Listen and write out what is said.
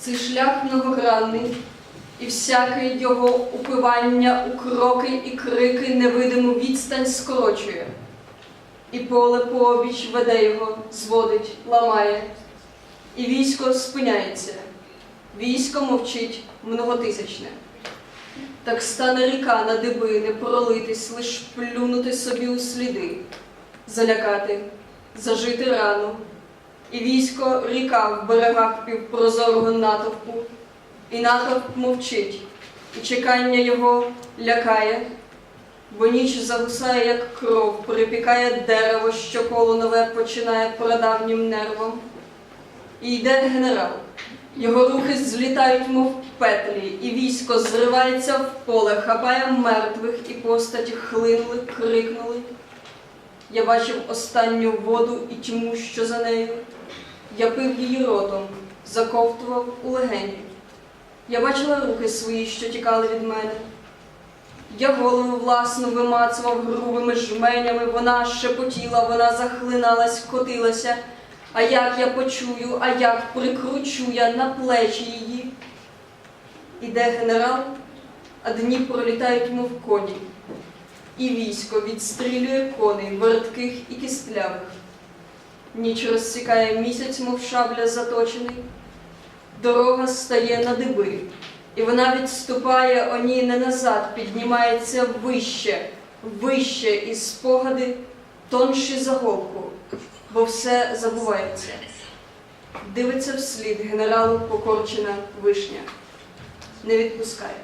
Цей шлях многогранний, і всяке його упивання у кроки і крики невидиму відстань скорочує. І поле пообіч веде його, зводить, ламає, і військо спиняється. Військо мовчить многотисячне. Так стане ріка на диби, не пролитись, лиш плюнути собі у сліди, залякати, зажити рану. І військо ріка в берегах півпрозорого натовпу, і натовп мовчить, і чекання його лякає, бо ніч загусає, як кров, припікає дерево, що коло нове починає прадавнім нервом. І йде генерал. Його рухи злітають, мов петлі, і військо зривається в поле, хапає мертвих, і постаті хлинули, крикнули. Я бачив останню воду і тьму, що за нею. Я пив її ротом, заковтував у легені. Я бачила руки свої, що тікали від мене. Я голову власну вимацував грубими жменями, вона шепотіла, вона захлиналась, котилася. А як я почую, а як прикручу я на плечі її. Іде генерал, а дні пролітають, мов коні. І військо відстрілює коней, вертких і кістлявих. Ніч розсікає місяць, мов шабля заточений. Дорога стає на диби, і вона відступає оні не назад, піднімається вище, вище, і спогади тонші за голку, бо все забувається. Дивиться вслід генералу покорчена вишня, не відпускає.